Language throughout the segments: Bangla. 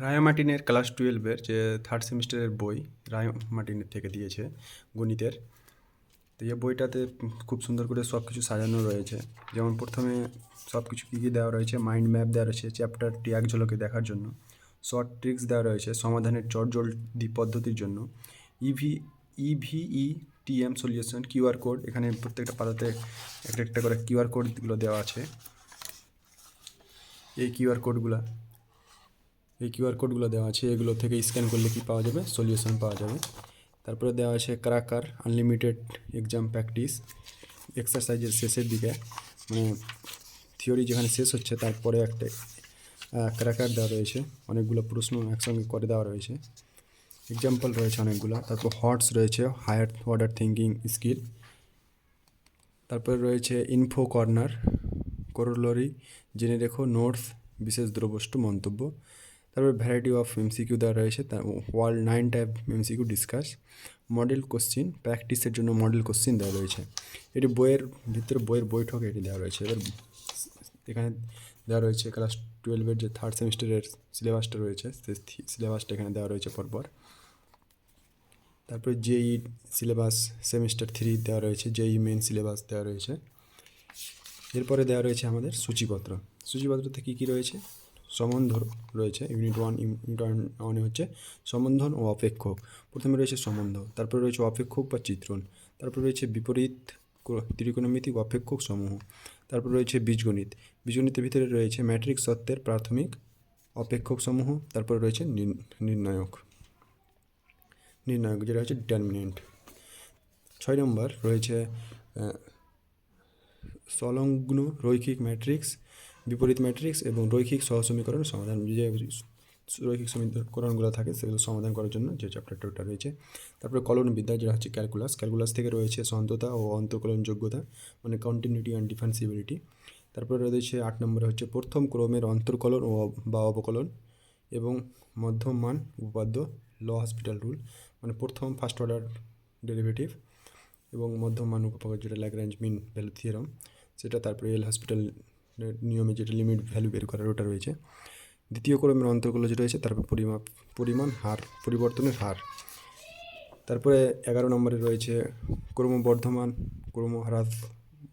রায়া মার্টিনের ক্লাস টুয়েলভের যে থার্ড সেমিস্টারের বই রায়া মার্টিনের থেকে দিয়েছে গণিতের, তো এই বইটাতে খুব সুন্দর করে সব কিছু সাজানো রয়েছে। যেমন প্রথমে সব কিছু কী কী দেওয়া রয়েছে? মাইন্ড ম্যাপ দেওয়া রয়েছে চ্যাপ্টারটি এক ঝলকে দেখার জন্য। শর্ট ট্রিক্স দেওয়া রয়েছে, সমাধানের চটজলদি পদ্ধতির জন্য। ইভি ইভিই টিএম সলিউশন কিউআর কোড এখানে প্রত্যেকটা পাতাতে একটা একটা করে কিউআর কোডগুলো দেওয়া আছে। এই কিউআর কোডগুলো এই কিউআর কোডগুলো দেওয়া আছে, এগুলো থেকে স্ক্যান করলে কি পাওয়া যাবে? সলিউশন পাওয়া যাবে। তারপরে দেওয়া আছে ক্রাকার আনলিমিটেড এক্সাম প্র্যাকটিস, এক্সারসাইজের শেষের দিকে মানে থিওরি যেখানে শেষ হচ্ছে, তারপরে একটা ক্র্যাকার দেওয়া রয়েছে। অনেকগুলো প্রশ্ন একসঙ্গে করে দেওয়া রয়েছে। এক্সাম্পল রয়েছে অনেকগুলো। তারপর হটস রয়েছে হায়ার অর্ডার থিঙ্কিং স্কিল তারপরে রয়েছে ইনফো কর্নার করোলরি জেনে রেখো নোটস বিশেষ দ্রবষ্টু মন্তব্য। তারপরে ভ্যারাইটি অফ এমসিকিউ দেওয়া রয়েছে তার world nine type MCQ discuss model question প্র্যাকটিসের জন্য মডেল কোশ্চিন দেওয়া রয়েছে। এটি বইয়ের ভিতরে বইয়ের বৈঠক এটি দেওয়া রয়েছে। এবার এখানে দেওয়া রয়েছে ক্লাস টুয়েলভের যে থার্ড সেমিস্টারের সিলেবাসটা রয়েছে সেই সিলেবাসটা এখানে দেওয়া রয়েছে পরপর। তারপরে জেই সিলেবাস সেমিস্টার থ্রি দেওয়া রয়েছে জেই মেন সিলেবাস দেওয়া রয়েছে। এরপরে দেওয়া রয়েছে আমাদের সূচিপত্র। সূচিপত্রতে কী কী রয়েছে? সম্বন্ধ রয়েছে ইউনিট ওয়ান ইউনিট ওয়ানে হচ্ছে সম্বন্ধন ও অপেক্ষক। প্রথমে রয়েছে সম্বন্ধ, তারপরে রয়েছে অপেক্ষক বা চিত্রণ, তারপরে রয়েছে বিপরীত ত্রিকোণমিতিক অপেক্ষক সমূহ, তারপর রয়েছে বীজগণিত। বীজগণিতের ভিতরে রয়েছে ম্যাট্রিক্স তত্ত্বের প্রাথমিক অপেক্ষক সমূহ, তারপরে রয়েছে নির- নির্ণায়ক। নির্ণায়ক যেটা হচ্ছে ডিটারমিনেন্ট ছয় নম্বর রয়েছে সংলগ্ন রৈখিক ম্যাট্রিক্স বিপরীত ম্যাট্রিক্স এবং রৈখিক সহসমীকরণ সমাধান, যে রৈখিক সমীকরণগুলো থাকে সেগুলো সমাধান করার জন্য যে চ্যাপ্টারটা ওটা রয়েছে। তারপরে কলনবিদ্যা যেটা হচ্ছে ক্যালকুলাস ক্যালকুলাস থেকে রয়েছে সন্ততা ও অন্তঃকলন যোগ্যতা মানে কন্টিনিউটি অ্যান্ড ডিফেন্সিবিলিটি তারপরে রয়েছে আট নম্বরে হচ্ছে প্রথম ক্রমের অন্তর্কলন ও বা অবকলন এবং মধ্যম মান উপপাদ্য, ল হসপিটাল রুল মানে প্রথম ফার্স্ট অর্ডার ডেরিভেটিভ এবং মধ্যম মান উপপাদ্য যেটা ল্যাগ্রাঞ্জ মিন ভ্যালু থিওরাম সেটা তারপরে এল হসপিটাল নিয়মে যেটা লিমিট ভ্যালু বের করার ওটা রয়েছে। দ্বিতীয় ক্রমের অন্তর্গুলো যেটা রয়েছে, তারপর পরিমাপ, পরিমাণ, হার, পরিবর্তনের হার। তারপরে এগারো নম্বরে রয়েছে ক্রমবর্ধমান ক্রম হ্রাস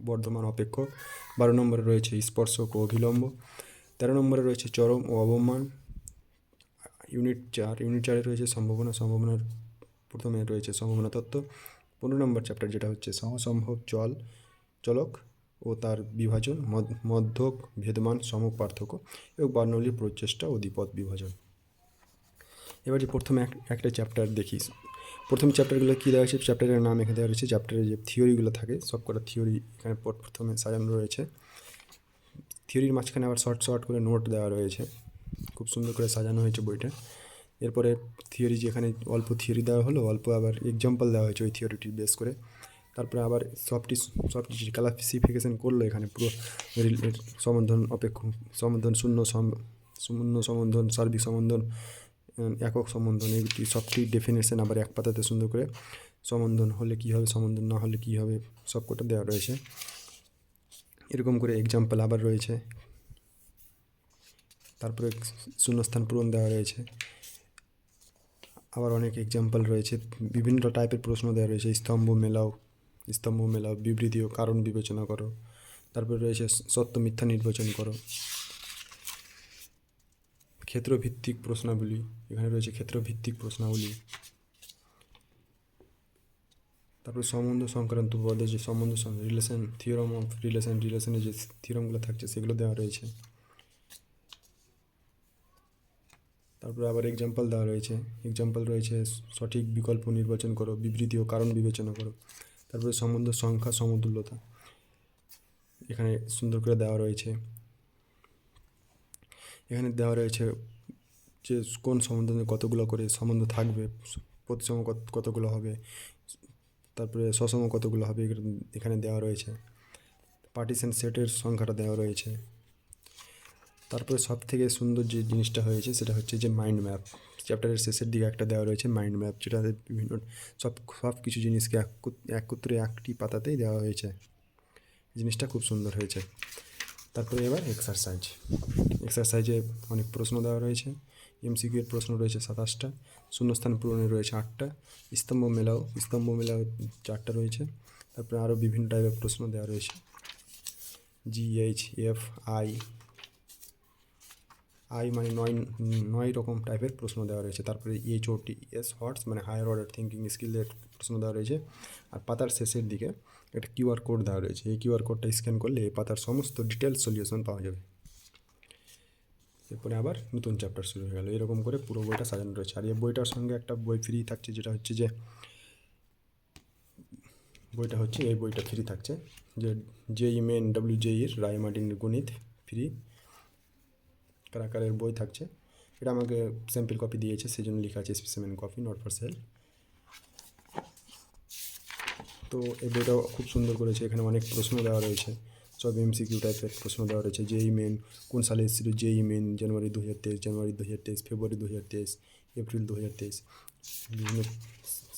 বর্ধমান অপেক্ষক বারো নম্বরে রয়েছে স্পর্শক ও অভিলম্ব। তেরো নম্বরে রয়েছে চরম ও অবমান। ইউনিট চার, ইউনিট চারে রয়েছে সম্ভাবনা, সম্ভাবনার প্রথমে রয়েছে সম্ভাবনা তত্ত্ব। পনেরো নম্বর চ্যাপ্টার যেটা হচ্ছে সহসম্ভব চল, চলক। ও তার বিভাজন মধ্যক, ভেদমান সমক পার্থক্য এবং বর্ণালীর প্রচেষ্টা ও দ্বিপদ বিভাজন। এবার যে প্রথমে এক, একটা চ্যাপ্টার দেখি। প্রথম চ্যাপ্টারগুলো কী দেওয়া হয়েছে? চ্যাপ্টারের নাম এখানে দেওয়া রয়েছে চ্যাপ্টারের যে থিওরিগুলো থাকে সব কটা থিওরি এখানে প্রথমে সাজানো রয়েছে। থিওরির মাঝখানে আবার শর্ট শর্ট করে নোট দেওয়া রয়েছে। খুব সুন্দর করে সাজানো হয়েছে বইটা। এরপরে থিওরি যেখানে অল্প থিওরি দেওয়া হলো, অল্প আবার এক্সাম্পল দেওয়া হয়েছে ওই থিওরিটি বেস করে। তারপরে আবার সবটি সবটি ক্লাসিফিকেশন করল, এখানে পুরো সম্বন্ধন অপেক্ষ সম্বন্ধন শূন্য শূন্য সম্বন্ধন সার্বিক সম্বন্ধন একক সম্বন্ধন এইটি সবটি ডেফিনেশন আবার এক পাতাতে সুন্দর করে সম্বন্ধন হলে কী হবে সম্বন্ধন না হলে কী হবে সব কটা দেওয়া রয়েছে। এরকম করে এক্সাম্পল আবার রয়েছে। তারপরে শূন্যস্থান পূরণ দেওয়া রয়েছে। আবার অনেক এক্সাম্পল রয়েছে, বিভিন্ন টাইপের প্রশ্ন দেওয়া রয়েছে, স্তম্ভ মেলাও স্তম্ভ মেলা বিবৃতি ও কারণ বিবেচনা করো। তারপরে রয়েছে সত্য, মিথ্যা নির্বাচন করো। ক্ষেত্রভিত্তিক প্রশ্নাবলী, এখানে রয়েছে ক্ষেত্রভিত্তিক প্রশ্নাবলী। তারপরে সম্বন্ধ সংক্রান্ত পদে যে সম্বন্ধ রিলেশন থিওরম অফ রিলেশন রিলেশনের যে থিওরমগুলো থাকছে, সেগুলো দেওয়া রয়েছে। তারপরে আবার এক্সাম্পল দেওয়া রয়েছে। এক্সাম্পল রয়েছে, সঠিক বিকল্প নির্বাচন করো, বিবৃতি ও কারণ বিবেচনা করো। তারপরে সম্বন্ধ, সংখ্যা, সমতুল্যতা। এখানে সুন্দর করে দেওয়া রয়েছে। এখানে দেওয়া রয়েছে যে কোন সম্বন্ধে কতগুলো করে সম্বন্ধ থাকবে, প্রতিসম কত- কতগুলো হবে, তারপরে সসম কতগুলো হবে এখানে দেওয়া রয়েছে। পার্টিশন সেটের সংখ্যাটা দেওয়া রয়েছে। তারপরে সব থেকে সুন্দর যে জিনিসটা হয়েছে, সেটা হচ্ছে যে মাইন্ড ম্যাপ চ্যাপ্টারের শেষের দিকে একটা দেওয়া রয়েছে মাইন্ড ম্যাপ যেটাতে বিভিন্ন সব সব কিছু জিনিসকে একত্র- একটি পাতাতেই দেওয়া হয়েছে। জিনিসটা খুব সুন্দর হয়েছে। তারপরে এবার এক্সারসাইজ এক্সারসাইজে অনেক প্রশ্ন দেওয়া রয়েছে। এমসিকিউ এর প্রশ্ন রয়েছে সাতাশটা, শূন্যস্থান পূরণে রয়েছে আটটা, স্তম্ভ মেলাও স্তম্ভ মেলাও চারটা রয়েছে। তারপরে আরও বিভিন্ন টাইপের প্রশ্ন দেওয়া রয়েছে। G H F I I মানে নয় নয় রকম টাইপের প্রশ্ন দেওয়া রয়েছে। তারপরে এইচ ও টি এস হটস মানে হায়ার অর্ডার থিঙ্কিং স্কিলের প্রশ্ন দেওয়া রয়েছে। আর পাতার শেষের দিকে একটা কিউআর কোড দেওয়া রয়েছে। এই কিউআর কোডটা স্ক্যান করলে এই পাতার সমস্ত ডিটেলস সলিউশন পাওয়া যাবে। এরপরে আবার নতুন চ্যাপ্টার শুরু হয়ে গেল। এরকম করে পুরো বইটা সাজানো রয়েছে। আর এই বইটার সঙ্গে একটা বই ফ্রি থাকছে, যেটা হচ্ছে যে, বইটা হচ্ছে, এই বইটা ফ্রি থাকছে। যে জেই মেন ডাব্লিউ জেইর রায় মার্টিন গণিত ফ্রি কারাকারের বই থাকছে। এটা আমাকে স্যাম্পল কপি দিয়েছে সেই জন্য লেখা আছে specimen copy not for sale তো এই বইটাও খুব সুন্দর করেছে, এখানে অনেক প্রশ্ন দেওয়া রয়েছে। সব এমসিকিউ টাইপের প্রশ্ন দেওয়া রয়েছে জেই মেন কোন সালে এসেছিল জেই মেন জানুয়ারি দু হাজার তেইশ জানুয়ারি দু হাজার তেইশ ফেব্রুয়ারি দু হাজার তেইশ এপ্রিল দু হাজার তেইশ। বিভিন্ন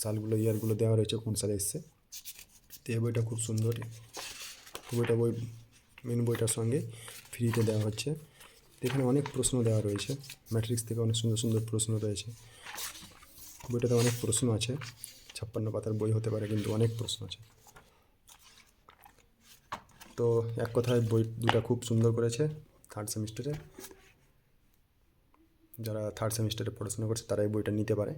সালগুলো ইয়ারগুলো দেওয়া রয়েছে, কোন সালে এসছে। তো এই বইটা খুব সুন্দর। বইটা বই মেন বইটার সঙ্গে ফ্রিতে দেওয়া হচ্ছে। এখানে অনেক প্রশ্ন দেওয়া রয়েছে। ম্যাট্রিক্স থেকে অনেক সুন্দর সুন্দর প্রশ্ন রয়েছে। বইটাতে অনেক প্রশ্ন আছে। ছাপ্পান্ন পাতার বই হতে পারে, কিন্তু অনেক প্রশ্ন আছে। তো এক কথায় বই দুটা খুব সুন্দর করেছে থার্ড সেমিস্টারে যারা থার্ড সেমিস্টারে পড়াশোনা করছে, তারাই বইটা নিতে পারে।